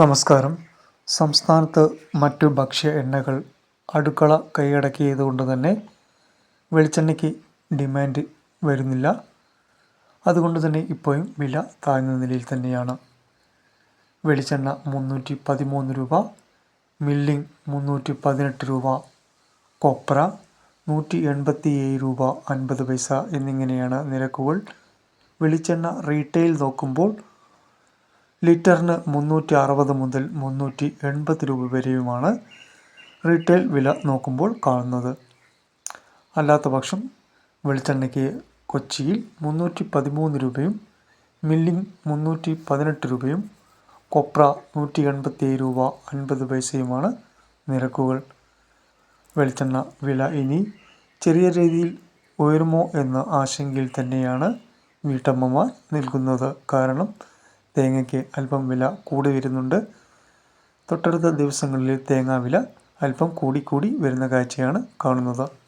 നമസ്കാരം. സംസ്ഥാനത്ത് മറ്റു ഭക്ഷ്യ എണ്ണകൾ അടുക്കള കൈയടക്കിയതുകൊണ്ട് തന്നെ വെളിച്ചെണ്ണയ്ക്ക് ഡിമാൻഡ് വരുന്നില്ല. അതുകൊണ്ട് തന്നെ ഇപ്പോഴും വില താഴ്ന്ന നിലയിൽ തന്നെയാണ്. വെളിച്ചെണ്ണ മുന്നൂറ്റി പതിമൂന്ന് രൂപ മില്ലിംഗ് മുന്നൂറ്റി പതിനെട്ട് രൂപ കൊപ്ര നൂറ്റി എൺപത്തി ഏഴ് രൂപ അൻപത് പൈസ എന്നിങ്ങനെയാണ് നിരക്കുകൾ. വെളിച്ചെണ്ണ റീറ്റെയിൽ നോക്കുമ്പോൾ ലിറ്ററിന് മുന്നൂറ്റി അറുപത് മുതൽ മുന്നൂറ്റി എൺപത് രൂപ വരെയുമാണ് റീറ്റെയിൽ വില നോക്കുമ്പോൾ കാണുന്നത്. അല്ലാത്ത പക്ഷം വെളിച്ചെണ്ണയ്ക്ക് കൊച്ചിയിൽ മുന്നൂറ്റി പതിമൂന്ന് രൂപയും മില്ലിംഗ് മുന്നൂറ്റി പതിനെട്ട് രൂപയും കൊപ്ര നൂറ്റി എൺപത്തി രൂപ അൻപത് പൈസയുമാണ് നിരക്കുകൾ. വെളിച്ചെണ്ണ വില ഇനി ചെറിയ രീതിയിൽ ഉയരുമോ എന്ന ആശങ്കയിൽ തന്നെയാണ് വീട്ടമ്മമാർ നിൽക്കുന്നത്. കാരണം തേങ്ങയ്ക്ക് അല്പം വില കൂടി വരുന്നുണ്ട്. തൊട്ടടുത്ത ദിവസങ്ങളിൽ തേങ്ങാ വില അല്പം കൂടിക്കൂടി വരുന്ന കാഴ്ചയാണ് കാണുന്നത്.